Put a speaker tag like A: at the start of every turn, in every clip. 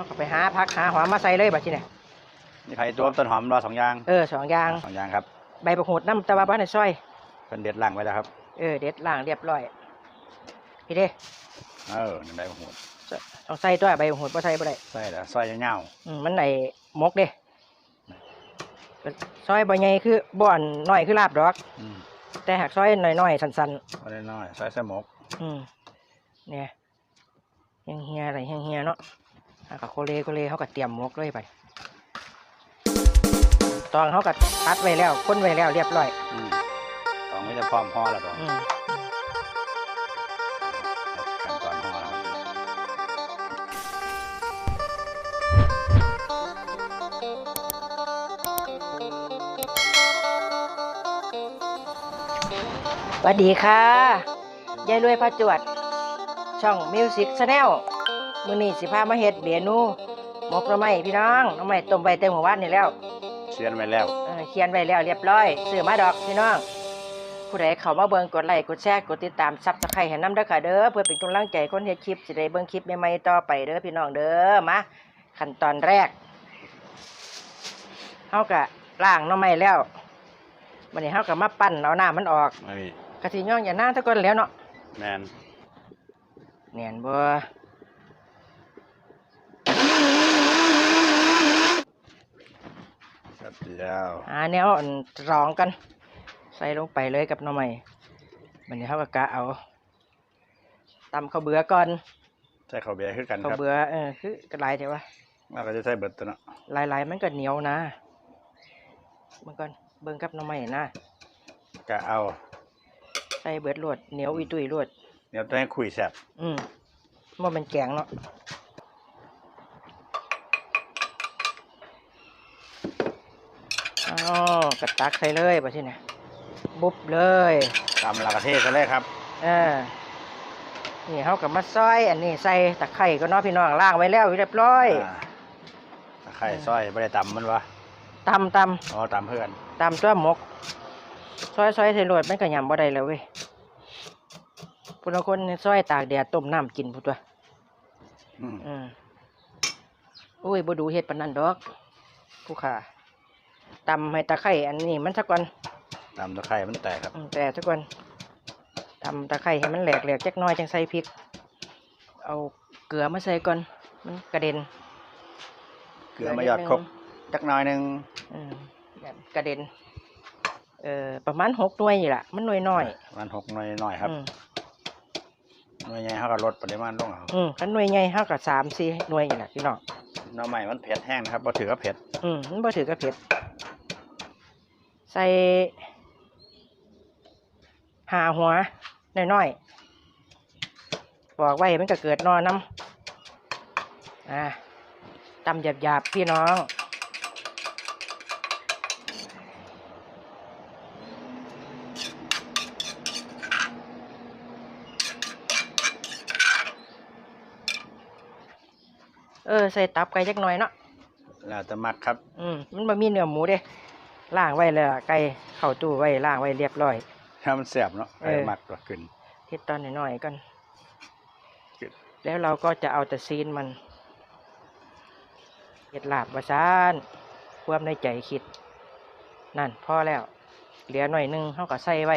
A: เขาก็ไปหาพักหาหอมมาใส่เลยบัดนี้เนี่ย
B: นี่ไผ่ตัวต้นหอมรอสองอย่าง
A: เออสองอย่าง
B: สองอย่างครับ
A: ใบประหูดน้ำตะวันบ้านในซอย
B: เป็นเด็ดล่างไว้แล้วครับ
A: เออเด็ดล่างเรียบร้อยพี่เด้
B: เออนี่ได้หัว
A: ต้องใส่ตัวใบประหูดบ่ใส่บ่ได้
B: ใส่แล้วซอยยาว
A: อืมมันไหนมกเด้ซอยบ่ใหญ่คือบ่อนน้อยคือลาบดอก
B: ๆอืม
A: แต่หากซอยน้อยๆสั้น
B: ก็ได้น้อยซอยใส่หมก
A: ๆอืมเนี่ยเฮียงเฮียอะไรเฮียงเฮียเนาะ หากโคเลโคเลเขาก็เตรียมมกเลยไปตองเขาก็ตัดไว้แล้วค้นไว้แล้วเรียบร้อย
B: อืมต้องไม่จะพร้อมห่อแล้วต้อง
A: อืม
B: ขั้นตอนห่อแล้ว
A: สวัสดีค่ะยายรวยพระจวด ช่องมิวสิกชาแนล มื้อนี้สิพามาเฮ็ดเมนูหมกหน่อไม้พี่น้องหน่อไม้ต้มใบเต็มหัววานนี่แล้ว
B: เชียนไว้แล้ว
A: เออเขียนไว้แล้วเรียบร้อยซื้อมาดอกพี่น้อง ผู้ใดเข้ามาเบิ่งกดไลค์กดแชร์กดติดตามซับสไครต์ให้นำเด้อค่ะเด้อเพื่อเป็นกำลังใจคนเฮ็ดคลิปสิได้เบิ่งคลิปใหม่ๆต่อไปเด้อพี่น้องเด้อมาขั้นตอนแรกเฮาก็ล้างหน่อไม้แล้วบัดนี้เฮาก็มาปั้นเอาน้ามันออก
B: ไม่มี
A: กะสิย่องอย่าหน้าตะก่อนแหล้วเนาะ
B: แมน
A: เนียนบ่
B: ครับ แล้ว
A: อ่าแนวอันรองกัน ใส่ลงไปเลยกับหน่อไม้บัดนี้เฮาก็กะเอาตำข้าวเบื่อก่อน
B: ใส่ข้าวเบียร์คือกัน
A: ข้าว
B: ครับ
A: เบื่อเออคือกระไรเถอะวะ
B: แล้วก็จะใส่เบิดตัวเนาะ
A: ลายๆมันก็เหนียวนะเบิ่งก่อนเบิ่งกับหน่อไม้นะ
B: ก็เอา
A: ใส่เบิดรวดเหนียวอีตุยรวด
B: เดี๋ยวต้องให้คุยแซ่บ
A: อืมว่ามันแกงเนาะ อ๋อกระตักใส่เลยป่ะที่เนี่ยบุบเลย
B: ตำลากระเทศกันเลยครับ
A: เออนี่เขากับมาซอย อันนี้ใส่ตะไคร่ก็เนาะพี่น้องล่างไว้แล้วเรียบร้อย
B: อ่าตะไคร้ซอยไม่ได้ตำมันวะ
A: ตำต
B: อ๋อตำเพื่อนำ
A: ตำตัวหมก ซอยซอยใส่รวดมันก็ยำบ่ได้แล้วเว้ยพุ่นละคนนี่ซอยตากแดดต้มน้ำกินพุ่นตัว
B: อืม
A: อืมอุ้ยบ่ดูเฮ็ดปานนั้นดอกผู้ขา ตำให้ตะไคร่อันนี้มันสักก่อน
B: ตำตะไคร้มันแตกครับ
A: อืมแต่สักก่อนตำตะไคร่ให้มันแหลกแหลกจักหน้อยจังใส่พริก เอาเกลือมาใส่ก่อนมันกระเด็น
B: เกลือมาหยอดครบจักหน่อยหนึง
A: อืมแบบกระเด็นเอ่อประมาณหกหน่วยนี่ล่ะมันหน่วยน้อย
B: มันหกหน่อยหน่อยครับ
A: อืม
B: หน่วยใหญ่เขาก็ลดปริมาณลงเอา
A: อืมคันหน่วยใหญ่เท่ากับสามสี่หน่วยนี่แหละพี่น้อง
B: หน้ำใหม่มันเผ็ดแห้งนะครับพอถือว่าเผ็ด
A: อืมมันบ่ถือกับเผ็ด ใส่หาหัวน้อยๆบอกไว้มันก็เกิดนอนน้ำอ่าตำหยาบๆพี่น้องเออใส่ตับไก่จักหน่อยเนาะ
B: แล้วแต่มักครับ
A: อืมมันบ่มีเนื้อหมูเด้ ล่างไว้แล้วล่ะไก่เข้าตู้ไว้ล่างไว้เรียบร้อย
B: ถ้ามันแซ่บเนาะ
A: เอ
B: ไอ้
A: อ
B: มักตัวขึ้น
A: เฮ็ดตอนน้อยๆกัน
B: ครับ
A: แล้วเราก็จะเอาแต่ซีนมันเฮ็ดลาบว่าซานความในใจคิด นั่นพอแล้ว เหลือหน่อยหนึงเฮาก็ใส่ไว้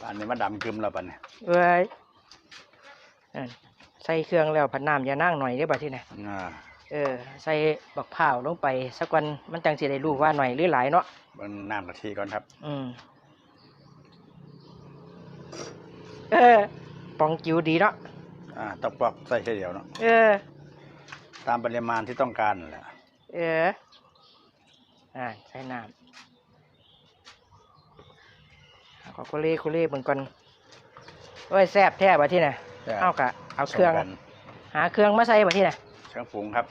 B: ปานนี้มันดำกึมแล้วปันเนี่ย
A: เอ้ยนั่นใส่เครื่องแล้วผัดน้ำอย่านั่งหน่อยเด้อบัดทีนี้
B: อ่า
A: เออ ใส่บักพร้าวลงไปสักวันมันจังสิได้รู้ว่าหน่อยหรือหลายเนาะ
B: มันน้ำกะทิก่อนครับ
A: อืมเออปองจิ๋วดีเนาะ
B: อ่าตอกปอกใส่แค่เดียวเนาะ
A: เออ
B: ตามปริมาณที่ต้องการนั่นแหละ
A: เออ อ่าใส่น้ำเอาก็คุเล่คุเล่เบิ่งก่อนโอ้ยแซ่บแท้บ่ที่น่ะ
B: แต่
A: เอากะเอาเครื่อง
B: ส่กัน
A: หาเครื่องมาใส่บ่ที่น่ะ
B: เครื่องปรุงครับ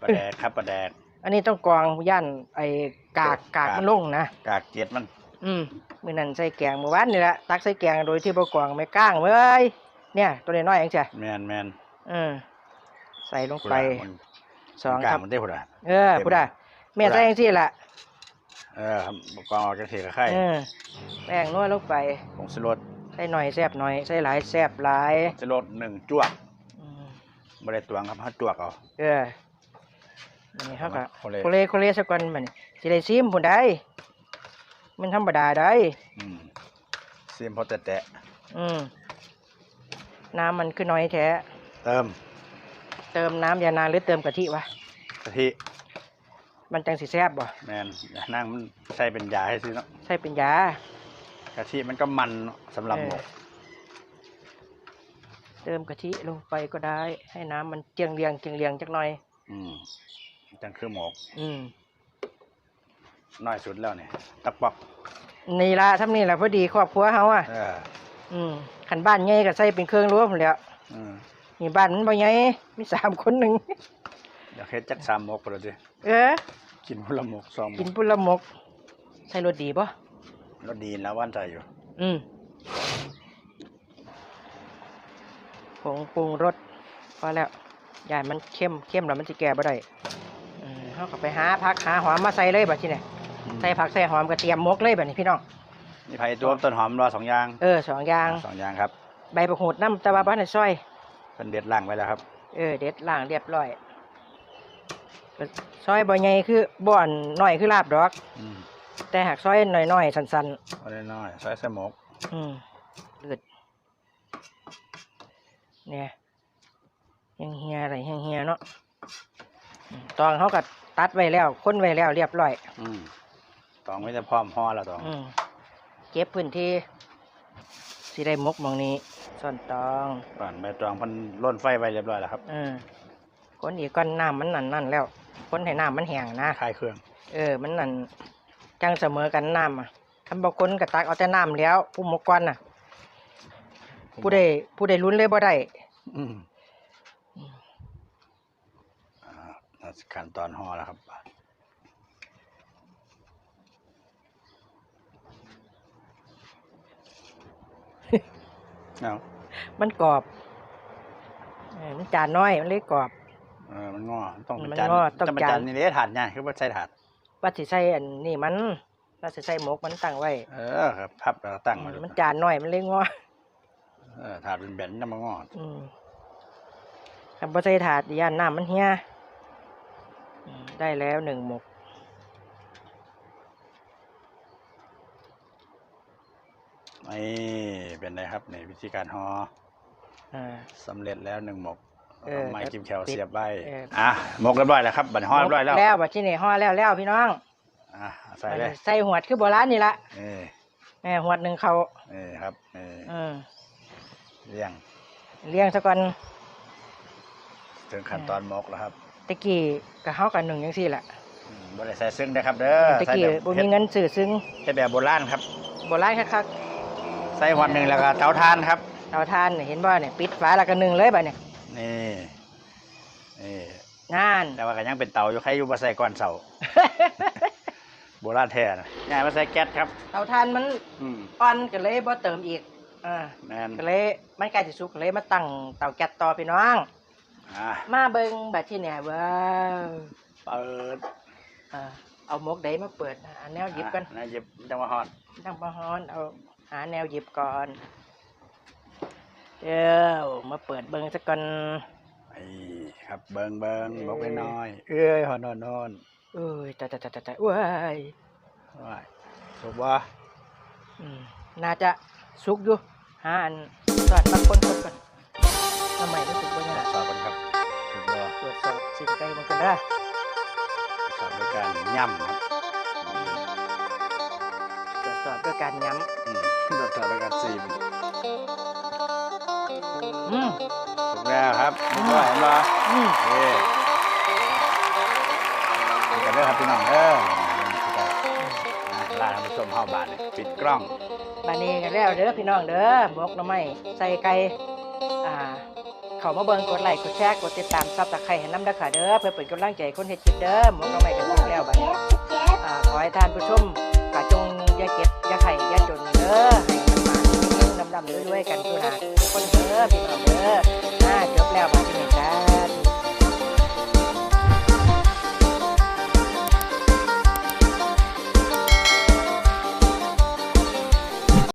B: ปลาแดกครับปลาแดก
A: อันนี้ต้องกรองย่านไอ้กากกาก
B: กาก
A: มันลงนะ
B: กากเจ็ดมัน
A: อืมมื้อนั้นใส่แกงเมื่อวานนี่แหละตักใส่แกงโดยที่บ่กรองไม่ก้างเว้ยเนี่ย ตัวน้อยๆจังซี่
B: แมนแมน
A: อืมใส่ลง
B: พุ่น
A: ไป
B: น่ะมัน
A: สอง
B: กา
A: ค
B: ก
A: รับ
B: มันได้พุ่นอะ
A: เออพูดได้แม่ใส่จังซี่ล่ะ
B: เออครับกองออกจากเทกับไข่
A: เออแป้งนวดลงไป
B: ผงสลด
A: ใส่หน่อยแซ่บหน่อยใส่หลายแซ่บหลาย
B: สลดหนึ่งจ้วง
A: อืม
B: บ่ได้ตวงครับเฮาจวกเอา
A: เออนี่เขาก็
B: โคเล
A: โคเลโคเลสักก่อนบัดนี้สิได้ซิมพุ่นได้มันธรรมดาได้
B: อืมซีมพอแตะ
A: อืมน้ำมันคือน้อยแท้
B: ๆเติม
A: เติมน้ำยานางหรือเติมกะทิวะ
B: กะทิ
A: มันจังสิแซ่บบ่
B: แม่นนั่งมันใส่เป็นยาให้ซิเนาะ
A: ใช่เป็นยา กะ
B: ทิมันก็มันเนาะสำหรับหมก
A: เติมกะทิลงไปก็ได้ ให้น้ำมันเจียงเรียงเจียงเรียงจักหน่อย
B: อืมจังคือหมก
A: อืม
B: น้อยสุดแล้วนี่ตักปอก
A: นี่ละทำนี่ละพอดีครอบครัวเฮาอะ
B: เออ
A: อืมขันบ้านใหญ่ก็ใส่เป็นเครื่องรั้วผมแหล้ว
B: อืม
A: นี่บ้านมันบ่ใหญ่มีสามคนหนึ่ง
B: เดี๋ยวเฮ็ดจักสามหมกไปเลยดิ
A: เออ
B: กินพละหมกสองหม
A: กิน
B: ก
A: ปุละหมก ใส่รสดีป่ะ
B: รสดีแล้วว่านใจอยู่
A: อืม ผงปรุงรสพอแล้วยายมันเข้มเข้มแล้วมันจะแก่บ่ได้เออเขาก็ไปหาผักหาหอมมาใส่เลยบัดนี้เนี่ยใส่ผักใส่หอมก็เตรียมหมกเลยบัดนี้พี่น้อง
B: นี่ไผ่ตัวต้นหอมรอสองอย่าง
A: เออสองอย่าง
B: สองอย่างครับ
A: ใบประหูดน้ำตะวันบ้านในซอย
B: เป็นเด็ดล่างไว้แล้วครับ
A: เออเด็ดล่างเรียบร้อยก็ซอยบ่ใหญ่คือบ่อนน้อยคือลาบดอก
B: อืม
A: แต่หากซอยน้อยๆสั้น
B: เอาได้น้อยใส่ใส่หมก
A: ๆอืมเลือด เนี่ยยังเฮียอะไรยังเฮียเนาะอืมตองเขาก็ตัดไว้แล้วค้นไว้แล้วเรียบร้อย
B: อืมตองไว้จะพร้อมห่อแล้วตอง
A: อืมเก็บพื้นที่สิได้หมกหมองนี้ส่วนตอง
B: ก่อนใบตองเพันล่นไฟไว้เรียบร้อยแล้วครับ
A: อืมคนอีกก้อนน้ำมันนั่นนั่นแล้วคนให้น้ำมันแห้งนะ
B: คลายเครื่อง
A: เออ มันนั่นจังเสมอกันน้ำอะคันบางคนก็ตักเอาแต่น้ำแล้วผู้หมกกวนน่ะ ผู้ใดผู้ใดลุ้นเลยบ่ได้
B: อืมอ่าขั้นตอนห่อแล้วครับเอา
A: มันกรอบเออมันจานน้อยมันเลยกรอบ
B: เออมันงอต้องเป็น
A: มัน
B: จาน
A: งอต้อง
B: จะเป็น
A: จาน
B: จานนี่เลยถาดใหญ่คือว่าใส่ถาด
A: ว่าสิใส่อันนี้มันว่าสิใส่หมกมันตั้งไว้
B: เออครับพับแล้วก็ตั้งไว้
A: มันจานน้อยมันเลยงอ
B: เออถาดเป็นแบนๆจะมางอ
A: อืมคันบ่ใส่ถาดย่านน้ำมันเหี่ยอืมได้แล้วหนึ่งหมก
B: นี่เป็นไงครับในวิธีการห่อ
A: อ่า
B: สำเร็จแล้วหนึ่งหมก
A: เออ
B: เอาไม้จิ้มแคว
A: ปิด
B: เสียบไว้
A: เออ
B: อะหมกเรียบร้อยแล้วครับบัดนี้ห่อเรียบร้อยแล้ว
A: แล้วบัดที่นี่ห่อแล้วแล้วพี่น้อง
B: อะใส่เลย
A: ใส่หวดคือโบราณนี่ละ
B: เออ
A: แหม่หวดหนึ่งเขา
B: เออครับเออ
A: อืม
B: เลี้ยง
A: เลี้ยงซะก่อน
B: ถึงขั้นตอนหมกแล้วครับ
A: ตะกี้กับเฮากันหนึ่งจังซี่แหละ
B: อืมบ่ได้ใส่ซึ้งนะครับเด้อ
A: ตะ
B: ใส่
A: กี้
B: แบบ
A: บ่
B: เฮ็
A: มี
B: ด
A: เงินซื้อซึ้ง
B: เฮ็ดแบบโบราณครับ
A: โบราณคัก
B: ใส่หัวหนึ่งแล้วก็เตาถ่านครับ
A: ๆเอาทานนี่เห็นบ่เนี่ยปิดฝาแล้วก็นึ่งเลยบัดเนี่ย
B: นี่นี่
A: งาน
B: แต่ว่าก็ยังเป็นเตาอยู่ใครอยู่บ่ใส่ก่อนเสา โบราณแท้นะง่ายมาใส่แก๊สครับ
A: เตาทานมัน
B: อืม
A: อ่อนก็เลยบ่เติมอีก อ่า
B: แม่น
A: ก็เลยมันใกล้สิสุกก็เลยมาตั้งเตาแก๊สต่อพี่น้อง
B: อะ
A: มาเบิ่งบัดที่เนี่ยว้าว
B: เปิด
A: อ่าเอาหมกใดมาเปิดหาแนวหยิบกัน
B: อะนะหยิบจังหวะฮอด
A: ตั้งมาฮ้อนเอาหาแนวหยิบก่อนเดี๋ยวมาเปิดเบิ่งซะก่อน
B: ไอ้ครับเบิงเบิง
A: เอ้ย
B: บอกน้อยๆเอ้ยฮอนอนอน
A: เอ้ยตายตายตายตายตายว้าย
B: ว้ายถูกว่า
A: อืมน่าจะ สุกอยู่หาอันสอดมาคนคนก่อนทำไมรู้สึกว่าเนี่ย
B: สอบกันครับถูกว่า
A: ตรวจสอบสินไก่มันกันได้
B: สอบด้วยการย่ำครับ
A: ตรวจสอบด้วยการย้
B: อืมตรวจสอบด้วยการซีมำ
A: อืม
B: ถูกแล้วครับเห็นบ่เห็นบ่
A: อืม
B: เอ้ยดูกันเด้อครับพี่น้องเด้อ อะลาท่านผู้ชมเข้าบานปิดกล้อง
A: บานนี้กันแล้วเด้อพี่น้องเด้อบอกหน่อไม้ใส่ไก่อ่าเขามาเบิ่งกดไลค์กดแชร์กดติดตามซับตะไคร้ให้น้ำเด้อค่ะเด้อเพื่อเป็นกำลังใจให้คนเฮ็ดคลิปเด้อหมกหน่อไม้กันสุกแล้วบัดนี้อ่าขอให้ท่านผู้ชมกะจงอย่าเก็บอย่าไข่อย่าจนเด้อให้มันมาดำๆด้วยๆกันทุกหนาทุกคนเด้อพี่น้องเด้ออ่าจบแล้วบัดนี้จ้า